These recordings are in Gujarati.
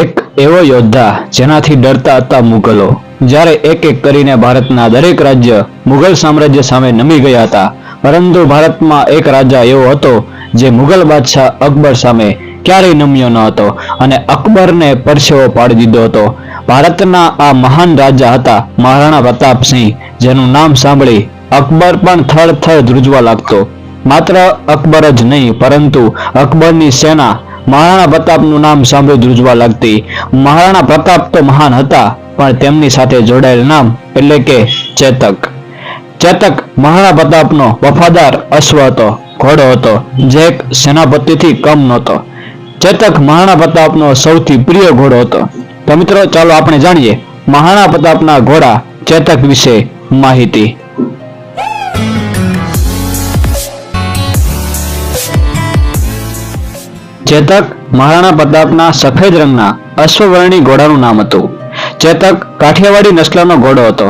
એક એવો યોદ્ધા જેનાથી ડરતા હતા મુગલો. જ્યારે એક એક કરીને ભારતના દરેક રાજ્ય મુગલ સામ્રાજ્ય સામે નમી ગયા હતા, પરંતુ ભારતમાં એક રાજા એવો હતો જે મુગલ બાદશાહ અકબર સામે ક્યારેય નમ્યો ન હતો અને અકબરને પરસેવો પાડી દીધો હતો. ભારતના આ મહાન રાજા હતા મહારાણા પ્રતાપસિંહ, જેનું નામ સાંભળી અકબર પણ થડ થડ ધ્રુજવા લાગતો. માત્ર અકબર જ નહીં, પરંતુ અકબરની સેના મહારાણા પ્રતાપનું નામ સાંભળી ધ્રુજવા લાગતી. મહારાણા પ્રતાપ તો મહાન હતા, પણ તેમની સાથે જોડાયેલ નામ એટલે કે ચેતક. ચેતક મહારાણા પ્રતાપનો વફાદાર અશ્વ હતો, ઘોડો હતો, જે એક સેનાપતિથી કમ નહોતો. ચેતક મહારાણા પ્રતાપનો સૌથી પ્રિય ઘોડો હતો. તો મિત્રો, ચાલો આપણે જાણીએ, મહારાણા પ્રતાપના ઘોડા ચેતક વિશે માહિતી. ચેતક મહારાણા પ્રતાપના સફેદ રંગના અશ્વવર્ણી ઘોડાનું નામ હતું. ચેતક કાઠિયાવાડી નસ્લનો ઘોડો હતો.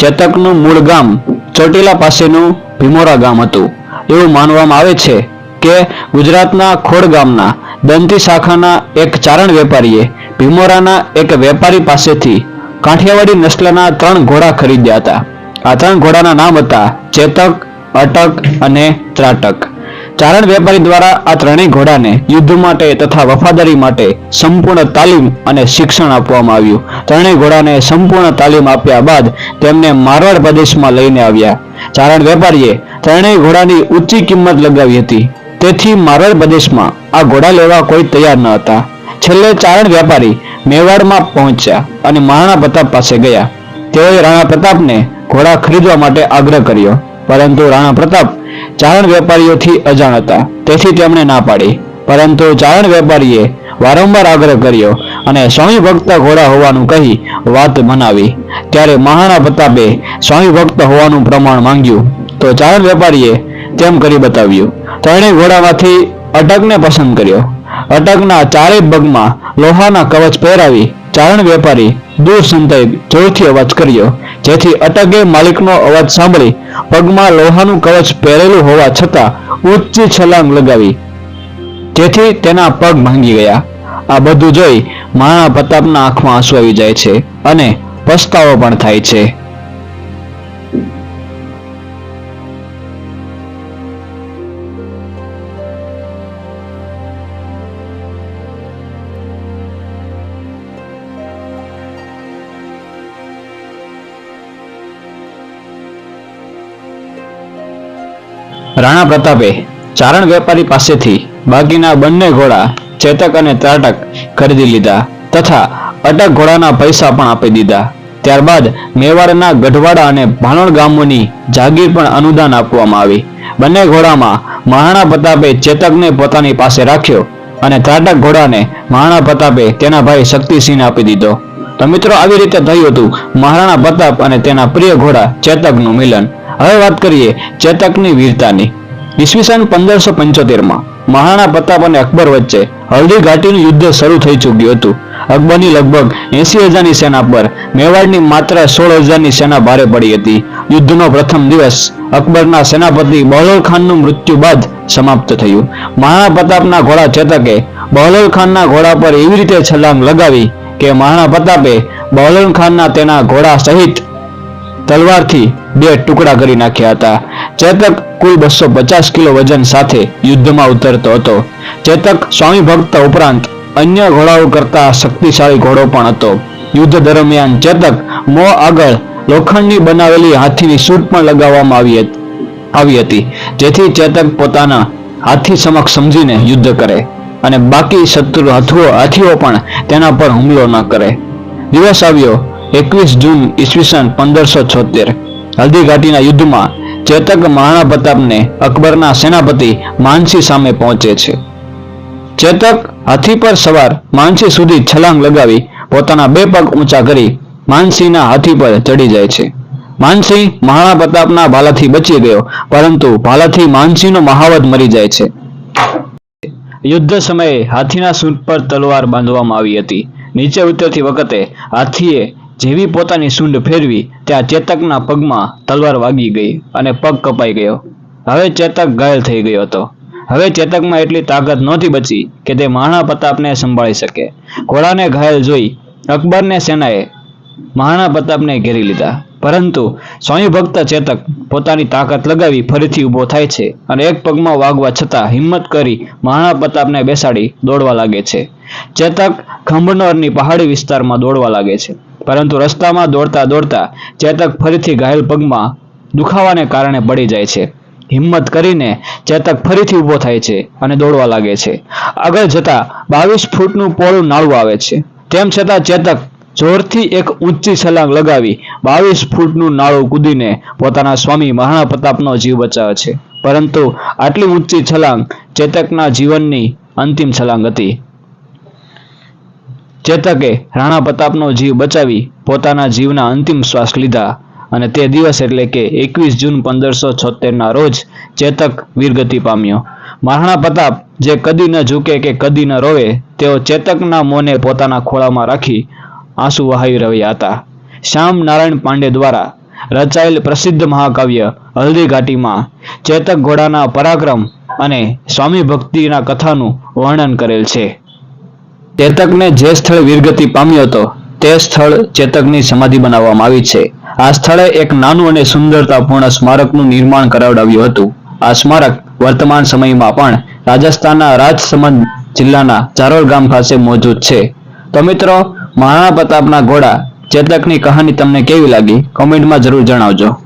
ચેતકનું મૂળ ગામ ચોટીલા પાસેનું ભીમોરા ગામ હતું. એવું માનવામાં આવે છે કે ગુજરાતના ખોડ ગામના દંતી શાખાના એક ચારણ વેપારીએ ભીમોરાના એક વેપારી પાસેથી કાઠિયાવાડી નસ્લના ત્રણ ઘોડા ખરીદ્યા હતા. આ ત્રણ ઘોડાના નામ હતા ચેતક, અટક અને ત્રાટક. ચારણ વેપારી દ્વારા આ ત્રણેય ઘોડાને યુદ્ધ માટે તથા વફાદારી માટે સંપૂર્ણ તાલીમ અને શિક્ષણ આપવામાં આવ્યું. ત્રણેય ઘોડાને સંપૂર્ણ તાલીમ આપ્યા બાદ તેમને મારવાડ પ્રદેશમાં લઈને આવ્યા. ચારણ વેપારીએ ત્રણેય ઘોડાની ઊંચી કિંમત લગાવી હતી. તેથી મારવાડ પ્રદેશમાં આ ઘોડા લેવા કોઈ તૈયાર ન હતા. છેલ્લે ચારણ વેપારી મેવાડમાં પહોંચ્યા અને મહારાણા પ્રતાપ પાસે ગયા. તેઓએ રાણા પ્રતાપને ઘોડા ખરીદવા માટે આગ્રહ કર્યો. પરંતુ રાણા પ્રતાપ ચારણ વેપારીઓથી અજાણ હતા. તેથી તેમણે ના પાડી. પરંતુ ચારણ વેપારીએ વારંવાર આગ્રહ કર્યો અને સ્વામી ભક્ત ઘોડા હોવાનું કહી વાત મનાવી. ત્યારે મહારાણા પ્રતાપે સ્વામી ભક્ત હોવાનું પ્રમાણ માંગ્યું. તો ચારણ વેપારીએ તેમ કરી બતાવ્યું. ત્રણેય ઘોડામાંથી અટકને પસંદ કર્યો. અટકના ચારેય પગમાં લોહાના કવચ પહેરાવી ચારણ વેપારી દૂર સંતાઈ જોરથી અવાજ કર્યો. જેથી અટકે માલિકનો અવાજ સાંભળી પગમાં લોહાનું કવચ પહેરેલું હોવા છતાં ઊંચી છલાંગ લગાવી. જેથી તેના પગ ભાંગી ગયા. આ બધું જોઈ મહારાણા પ્રતાપના આંખમાં આંસુ આવી જાય છે અને પસ્તાવો પણ થાય છે. રાણા પ્રતાપે ચારણ વેપારી પાસેથી બાકીના બંને ઘોડા ચેતક અને ત્રાટક ખરીદી લીધા તથા અટક ઘોડાના પૈસા પણ આપી દીધા. ત્યારબાદ મેવાડના ગઢવાડા અને ભાણોડ ગામોની જાગીર પણ અનુદાન આપવામાં આવી. બંને ઘોડામાં મહારાણા પ્રતાપે ચેતકને પોતાની પાસે રાખ્યો અને ત્રાટક ઘોડાને મહારાણા પ્રતાપે તેના ભાઈ શક્તિસિંહને આપી દીધો. તો મિત્રો, આવી રીતે થયું હતું મહારાણા પ્રતાપ અને તેના પ્રિય ઘોડા ચેતકનું મિલન. હવે વાત કરીએ ચેતકની વીરતાની. ઈસવીસન પંદરસો પંચોતેરમાં મહારાણા પ્રતાપ અને અકબર વચ્ચે હલ્દી ઘાટીનું યુદ્ધ શરૂ થઈ ચૂક્યું હતું. અકબરની લગભગ એસી હજારની સેના પર મેવાડની માત્ર સોળ હજારની સેના ભારે પડી હતી. યુદ્ધનો પ્રથમ દિવસ અકબરના સેનાપતિ બહલોલ ખાનનું મૃત્યુ બાદ સમાપ્ત થયું. મહારાણા પ્રતાપના ઘોડા ચેતકે બહલોલ ખાનના ઘોડા પર એવી રીતે છલાંગ લગાવી કે મહારાણા પ્રતાપે બહલોલ ખાનના તેના ઘોડા સહિત તલવારથી બે ટુકડા કરી નાખ્યા હતા. ચેતક કુલ બસો પચાસ કિલો વજન સાથે યુદ્ધમાં ઉતરતો હતો. ચેતક સ્વામી ભક્ત ઉપરાંત અન્ય ઘોડાઓ કરતા શક્તિશાળી ઘોડો પણ હતો. યુદ્ધ દરમિયાન ચેતક મો આગળ લોખંડની બનાવેલી હાથીની સૂટ પણ લગાવવામાં આવી હતી આવી હતી. જેથી ચેતક પોતાના હાથી સમક્ષ સમજીને યુદ્ધ કરે અને બાકી શત્રુ હાથીઓ હાથીઓ પણ તેના પર હુમલો ન કરે. દિવસ આવ્યો. એકવીસ જૂન ઈસવીસન પંદરસો છોતેર. હલ્દી યુદ્ધમાં ચેતક મહારાણા પ્રતાપને અકબરના સેનાપતિ માનસી સામે પહોંચે છે. ચેતક હાથી પર સવાર માનસી સુધી છલાંગ લગાવી પોતાના બે પગ ઊંચા કરી માનસીના હાથી પર ચડી જાય છે. માનસિંહ મહારાણા પ્રતાપના ભાલાથી બચી ગયો, પરંતુ ભાલાથી માનસિંહનો મહાવત મરી જાય છે. યુદ્ધ સમયે હાથીના સૂંઢ પર તલવાર બાંધવામાં આવી હતી. નીચે ઉતરતી વખતે હાથીએ જેવી પોતાની સૂંઢ ફેરવી, ત્યાં ચેતકના પગમાં તલવાર વાગી ગઈ અને પગ કપાઈ ગયો. હવે ચેતક ઘાયલ થઈ ગયો હતો. હવે ચેતકમાં એટલી તાકાત નહોતી બચી કે તે મહારાણા પ્રતાપને સંભાળી શકે. ઘોડાને ઘાયલ જોઈ અકબરને સેનાએ મહારાણા પ્રતાપને ઘેરી લીધા. પરંતુ સ્વામી ભક્ત ચેતક પોતાની તાકાત લગાવી ફરીથી ઊભો થાય છે અને એક પગમાં વાગવા છતાં હિંમત કરી મહારાણા પ્રતાપને બેસાડી દોડવા લાગે છે. ચેતક ખંભનોરની પહાડી વિસ્તારમાં દોડવા લાગે છે. પરંતુ રસ્તામાં દોડતા દોડતા ચેતક ફરીથી ઘાયલ પગમાં દુખાવાને કારણે પડી જાય છે. હિંમત કરીને ચેતક ફરીથી ઊભો થાય છે અને દોડવા લાગે છે. આગળ જતા બાવીસ ફૂટનું પોળું નાળું આવે છે. તેમ છતાં ચેતક જોરથી એક ઊંચી છલાંગ લગાવી બાવીસ ફૂટનું નાળું કૂદીને પોતાના સ્વામી મહારાણા પ્રતાપનો જીવ બચાવે છે. પરંતુ આટલી ઊંચી છલાંગ ચેતકના જીવનની અંતિમ છલાંગ હતી. ચેતકે રાણા પ્રતાપનો જીવ બચાવી પોતાના જીવના અંતિમ શ્વાસ લીધા અને તે દિવસ એટલે કે એકવીસ જૂન પંદરસો છોતેરના રોજ ચેતક વીરગતિ પામ્યો. મહારાણા પ્રતાપ જે કદી ન ઝૂકે કે કદી ન રોવે, તેઓ ચેતકના મોને પોતાના ખોળામાં રાખી આંસુ વહાવી રહ્યા હતા. શ્યામ નારાયણ પાંડે દ્વારા રચાયેલ પ્રસિદ્ધ મહાકાવ્ય હલ્દી ઘાટીમાં ચેતક ઘોડાના પરાક્રમ અને સ્વામી ભક્તિના કથાનું વર્ણન કરેલ છે. ચેતકને જે સ્થળ વીરગતિ પામ્યો હતો, તે સ્થળ ચેતકની સમાધિ બનાવવામાં આવી છે. આ સ્થળે એક નાનું અને સુંદરતાપૂર્ણ સ્મારકનું નિર્માણ કરાવડાવ્યું હતું. આ સ્મારક વર્તમાન સમયમાં પણ રાજસ્થાનના રાજસમંદ જિલ્લાના ચારોલ ગામ પાસે મોજૂદ છે. તો મિત્રો, મહારાણા પ્રતાપના ઘોડા ચેતકની કહાની તમને કેવી લાગી? કોમેન્ટમાં જરૂર જણાવજો.